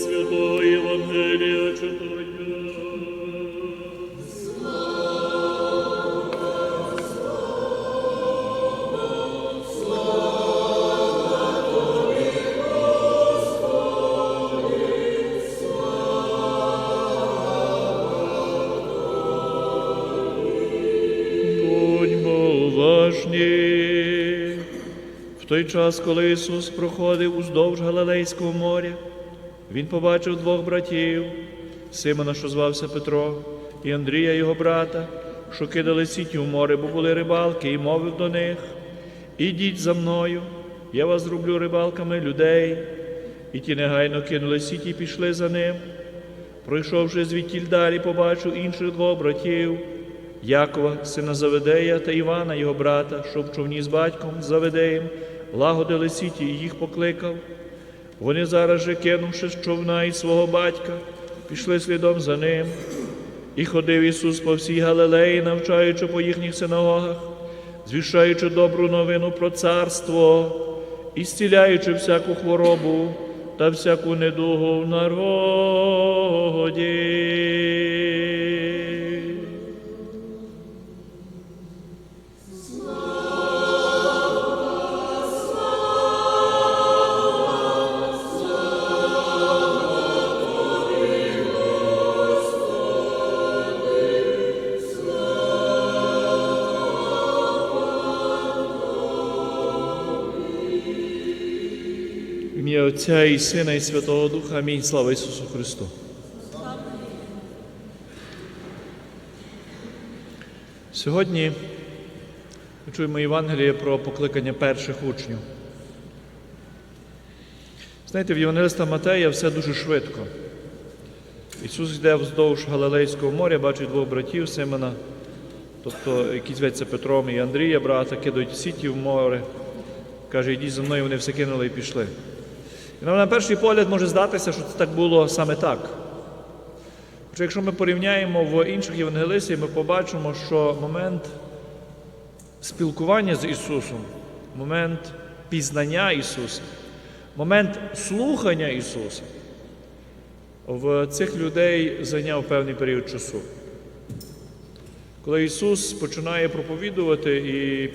святого Євангелія читання. В той час, коли Ісус проходив уздовж Галилейського моря, Він побачив двох братів, Симона, що звався Петро, і Андрія, його брата, що кидали сіті в море, бо були рибалки, і мовив до них: Ідіть за мною, я вас зроблю рибалками людей. І ті негайно кинули сіті і пішли за ним. Пройшовши звідтіль далі, побачив інших двох братів. Якова, сина Заведея та Івана, його брата, що в човні з батьком Заведеєм, лагодили сіті і їх покликав. Вони зараз же, кинувши з човна і свого батька, пішли слідом за ним. І ходив Ісус по всій Галилеї, навчаючи по їхніх синагогах, звіщаючи добру новину про царство і зціляючи всяку хворобу та всяку недугу в народі. Отця і Сина, і Святого Духа. Амінь. Слава Ісусу Христу. Сьогодні ми чуємо Євангеліє про покликання перших учнів. Знаєте, в Євангелиста Матея все дуже швидко. Ісус йде вздовж Галилейського моря, бачить двох братів Симона, тобто які зветься Петром і Андрія, брата, кидають сіті в море. Каже, йдіть за мною, вони все кинули і пішли. І нам на перший погляд може здатися, що це так було саме так. Хоча якщо ми порівняємо в інших євангелистів, ми побачимо, що момент спілкування з Ісусом, момент пізнання Ісуса, момент слухання Ісуса в цих людей зайняв певний період часу. Коли Ісус починає проповідувати і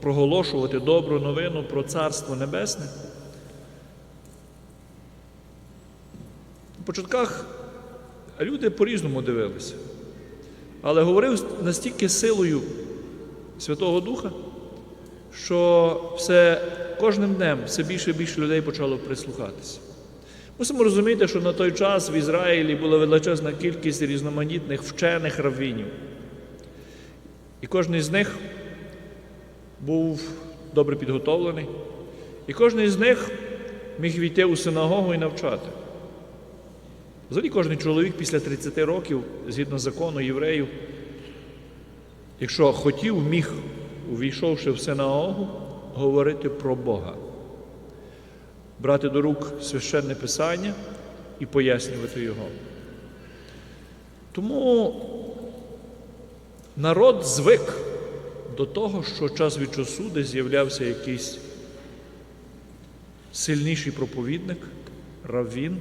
проголошувати добру новину про Царство Небесне, початках люди по-різному дивилися, але говорив настільки силою Святого Духа, що все кожним днем все більше і більше людей почало прислухатися. Мусимо розуміти, що на той час в Ізраїлі була величезна кількість різноманітних вчених раввінів. І кожен з них був добре підготовлений, і кожен з них міг війти у синагогу і навчати. Взагалі кожен чоловік після 30 років, згідно закону євреїв, якщо хотів, міг, увійшовши в синагогу, говорити про Бога, брати до рук священне писання і пояснювати його. Тому народ звик до того, що час від часу десь з'являвся якийсь сильніший проповідник, раввін,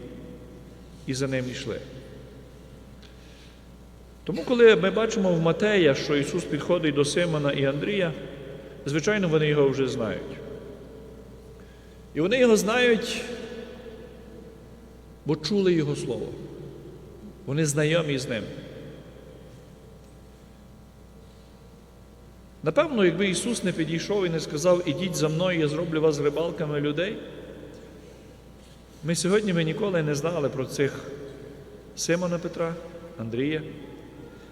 і за ним йшли. Тому, коли ми бачимо в Матея, що Ісус підходить до Симона і Андрія, звичайно, вони його вже знають. І вони його знають, бо чули Його Слово. Вони знайомі з ним. Напевно, якби Ісус не підійшов і не сказав, ідіть за мною, я зроблю вас рибалками людей, ми сьогодні ми ніколи не знали про цих Симона Петра, Андрія.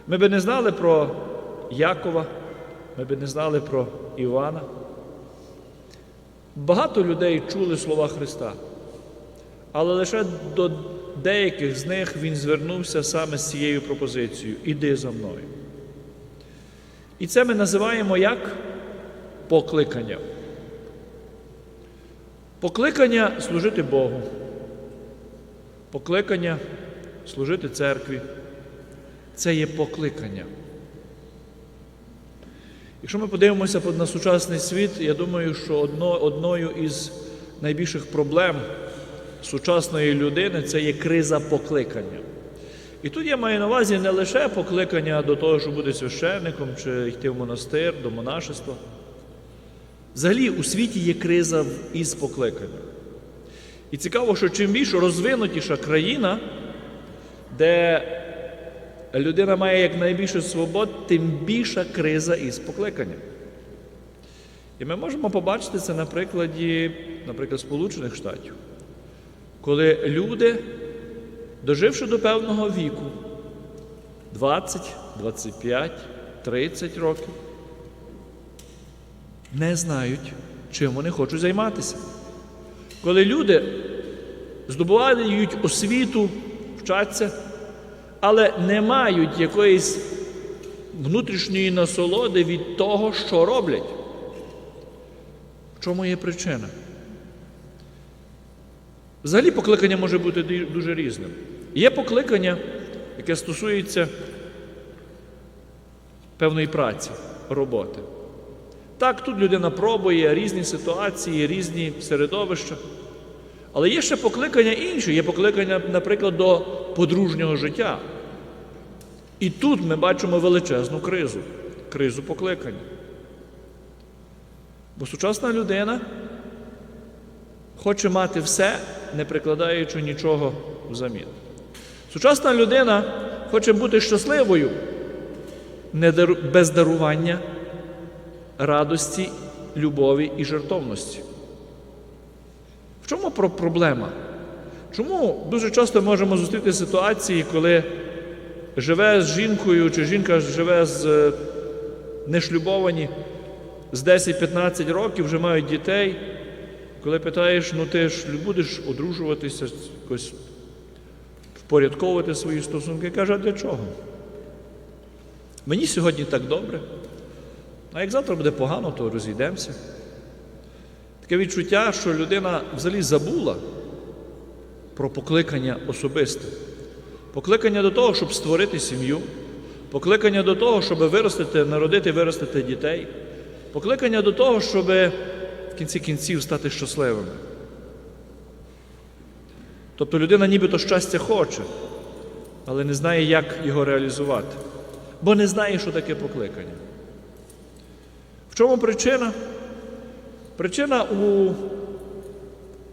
Ми би не знали про Якова, ми би не знали про Івана. Багато людей чули слова Христа, але лише до деяких з них Він звернувся саме з цією пропозицією Іди за мною. І це ми називаємо як покликання. Покликання служити Богу, покликання служити церкві. Це є покликання. Якщо ми подивимося на сучасний світ, я думаю, що одно, одною із найбільших проблем сучасної людини це є криза покликання. І тут я маю на увазі не лише покликання до того, щоб бути священником чи йти в монастир, до монашества. Взагалі у світі є криза із покликанням. І цікаво, що чим більш розвинутіша країна, де людина має якнайбільше свобод, тим більша криза із покликанням. І ми можемо побачити це на прикладі, наприклад, Сполучених Штатів, коли люди, доживши до певного віку, 20, 25, 30 років, не знають, чим вони хочуть займатися. Коли люди здобувають освіту, вчаться, але не мають якоїсь внутрішньої насолоди від того, що роблять. В чому є причина? Взагалі покликання може бути дуже різним. Є покликання, яке стосується певної праці, роботи. Так, тут людина пробує різні ситуації, різні середовища. Але є ще покликання інше, є покликання, наприклад, до подружнього життя. І тут ми бачимо величезну кризу, кризу покликання. Бо сучасна людина хоче мати все, не прикладаючи нічого взамін. Сучасна людина хоче бути щасливою без дарування радості, любові і жертовності. В чому проблема? Чому дуже часто можемо зустріти ситуації, коли живе з жінкою, чи жінка живе з е, нешлюбовані з 10-15 років, вже мають дітей. Коли питаєш, ну ти ж будеш одружуватися, якось впорядковувати свої стосунки, каже, а для чого? Мені сьогодні так добре. А як завтра буде погано, то розійдемося. Таке відчуття, що людина взагалі забула про покликання особисте. Покликання до того, щоб створити сім'ю, покликання до того, щоб виростити, народити, виростити дітей, покликання до того, щоб в кінці кінців стати щасливими. Тобто людина нібито щастя хоче, але не знає, як його реалізувати, бо не знає, що таке покликання. В чому причина? Причина у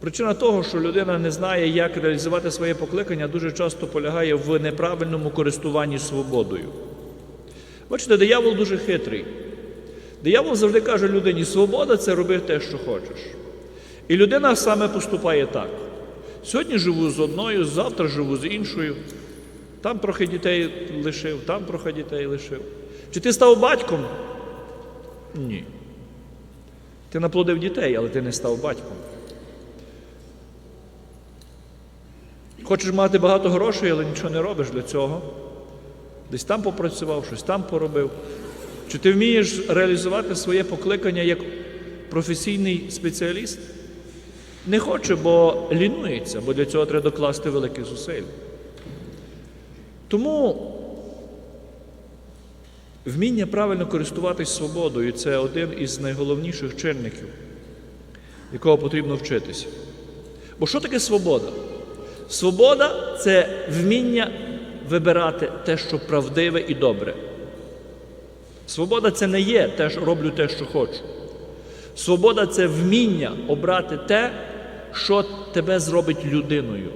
Причина того, що людина не знає, як реалізувати своє покликання, дуже часто полягає в неправильному користуванні свободою. Бачите, диявол дуже хитрий. Диявол завжди каже людині, свобода це роби те, що хочеш. І людина саме поступає так. Сьогодні живу з одною, завтра живу з іншою. Там трохи дітей лишив, там трохи дітей лишив. Чи ти став батьком? Ні. Ти наплодив дітей, але ти не став батьком. Хочеш мати багато грошей, але нічого не робиш для цього. Десь там попрацював, щось там поробив. Чи ти вмієш реалізувати своє покликання як професійний спеціаліст? Не хоче, бо лінується, бо для цього треба докласти великих зусиль. Тому вміння правильно користуватись свободою це один із найголовніших чинників, якого потрібно вчитися. Бо що таке свобода? Свобода це вміння вибирати те, що правдиве і добре. Свобода це не є те, що роблю те, що хочу. Свобода це вміння обрати те, що тебе зробить людиною.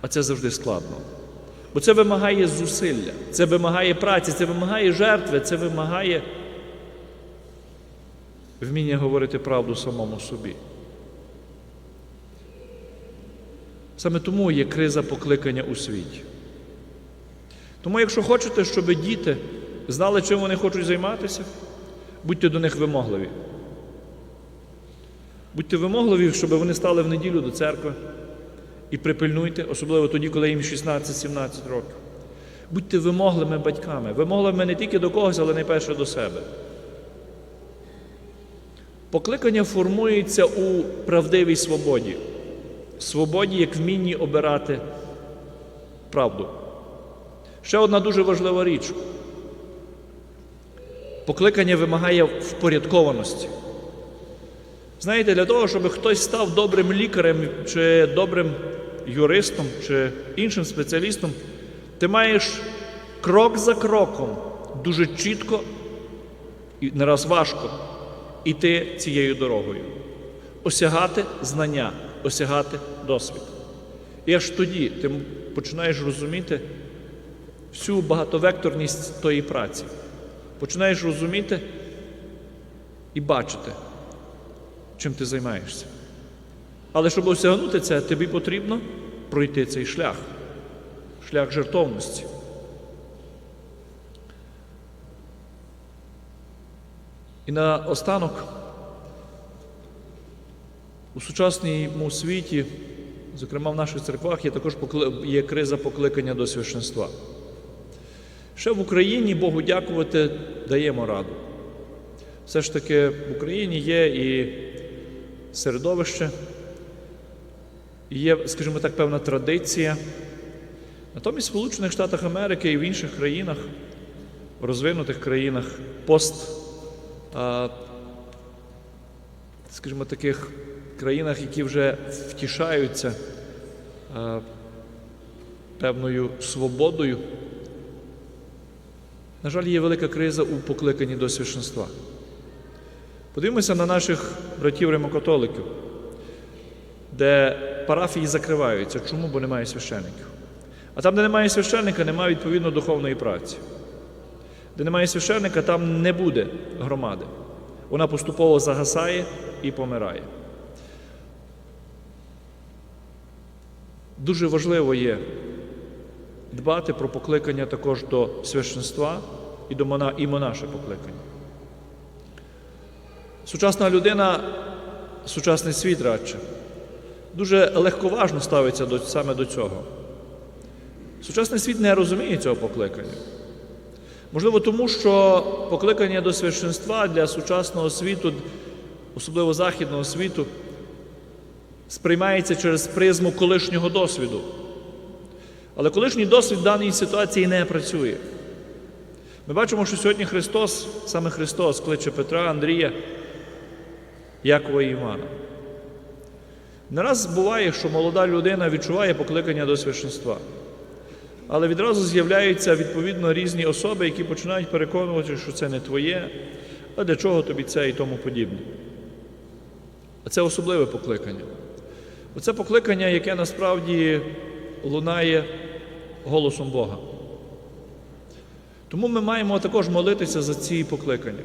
А це завжди складно. Бо це вимагає зусилля, це вимагає праці, це вимагає жертви, це вимагає вміння говорити правду самому собі. Саме тому є криза покликання у світі. Тому, якщо хочете, щоб діти знали, чим вони хочуть займатися, будьте до них вимогливі. Будьте вимогливі, щоб вони стали в неділю до церкви і припильнуйте, особливо тоді, коли їм 16-17 років. Будьте вимогливими батьками, вимогливими не тільки до когось, але найперше до себе. Покликання формується у правдивій свободі. Свободі як вмінні обирати правду. Ще одна дуже важлива річ. Покликання вимагає впорядкованості. Знаєте, для того, щоб хтось став добрим лікарем чи добрим юристом чи іншим спеціалістом, ти маєш крок за кроком дуже чітко і не раз важко іти цією дорогою, осягати знання, осягати досвід. І аж тоді ти починаєш розуміти всю багатовекторність тої праці. Починаєш розуміти і бачити, чим ти займаєшся. Але щоб осягнути це, тобі потрібно пройти цей шлях, шлях жертовності. І на останок у сучасному світі, зокрема в наших церквах, є також є криза покликання до священства. Ще в Україні Богу дякувати даємо раду. Все ж таки в Україні є і середовище, є, скажімо так, певна традиція. Натомість в Сполучених Штатах Америки і в інших країнах, в розвинутих країнах, пост, скажімо, таких країнах, які вже втішаються певною свободою. На жаль, є велика криза у покликанні до священства. Подивимося на наших братів римокатоликів, де парафії закриваються. Чому? Бо немає священників. А там, де немає священника, немає відповідно духовної праці. Де немає священника, там не буде громади. Вона поступово загасає і помирає. Дуже важливо є дбати про покликання також до священства і до мона, і монаше покликання. Сучасна людина, сучасний світ радше, дуже легковажно ставиться до, саме до цього. Сучасний світ не розуміє цього покликання. Можливо, тому що покликання до священства для сучасного світу, особливо західного світу, сприймається через призму колишнього досвіду. Але колишній досвід в даній ситуації не працює. Ми бачимо, що сьогодні Христос, саме Христос, кличе Петра, Андрія, Якова і Івана. Не раз буває, що молода людина відчуває покликання до священства. Але відразу з'являються відповідно різні особи, які починають переконувати, що це не твоє, а для чого тобі це і тому подібне. А це особливе покликання. Оце покликання, яке насправді лунає голосом Бога. Тому ми маємо також молитися за ці покликання.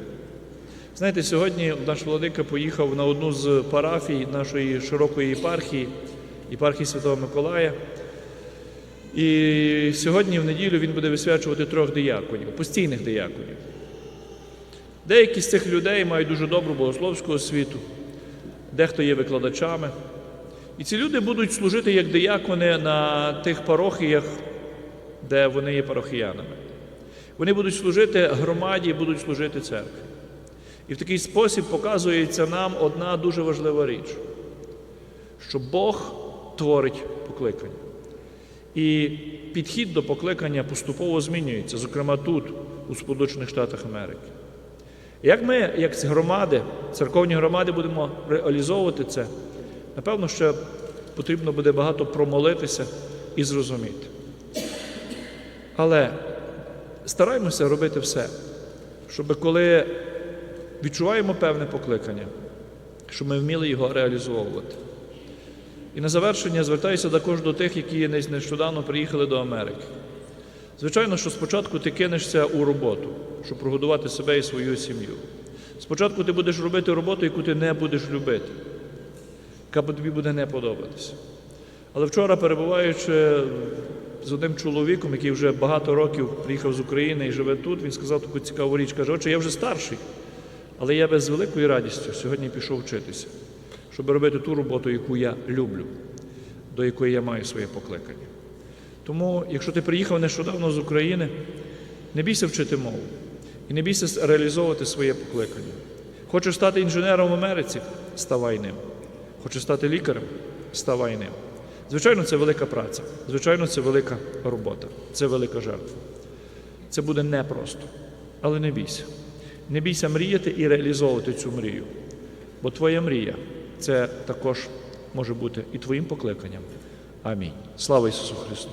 Знаєте, сьогодні наш владика поїхав на одну з парафій нашої широкої єпархії, єпархії Святого Миколая. І сьогодні, в неділю, він буде висвячувати трьох дияконів, постійних дияконів. Деякі з цих людей мають дуже добру богословську освіту, дехто є викладачами. І ці люди будуть служити як диякони на тих парохіях, де вони є парохіянами. Вони будуть служити громаді, будуть служити церкві. І в такий спосіб показується нам одна дуже важлива річ, що Бог творить покликання. І підхід до покликання поступово змінюється, зокрема тут, у Сполучених Штатах Америки. Як ми, як громади, церковні громади, будемо реалізовувати це, напевно, що потрібно буде багато промолитися і зрозуміти. Але стараємося робити все, щоб коли відчуваємо певне покликання, щоб ми вміли його реалізовувати. І на завершення звертаюся також до тих, які нещодавно приїхали до Америки. Звичайно, що спочатку ти кинешся у роботу, щоб прогодувати себе і свою сім'ю. Спочатку ти будеш робити роботу, яку ти не будеш любити, яка тобі буде не подобатися. Але вчора, перебуваючи з одним чоловіком, який вже багато років приїхав з України і живе тут, він сказав таку цікаву річ, каже, отче, я вже старший, але я би з великою радістю сьогодні пішов вчитися, щоб робити ту роботу, яку я люблю, до якої я маю своє покликання. Тому, якщо ти приїхав нещодавно з України, не бійся вчити мову і не бійся реалізовувати своє покликання. Хочеш стати інженером в Америці? Ставай ним. Хочеш стати лікарем? Ставай ним. Звичайно, це велика праця, звичайно, це велика робота, це велика жертва. Це буде непросто, але не бійся. Не бійся мріяти і реалізовувати цю мрію. бо Твоя мрія це також може бути і Твоїм покликанням. Амінь. Слава Ісусу Христу!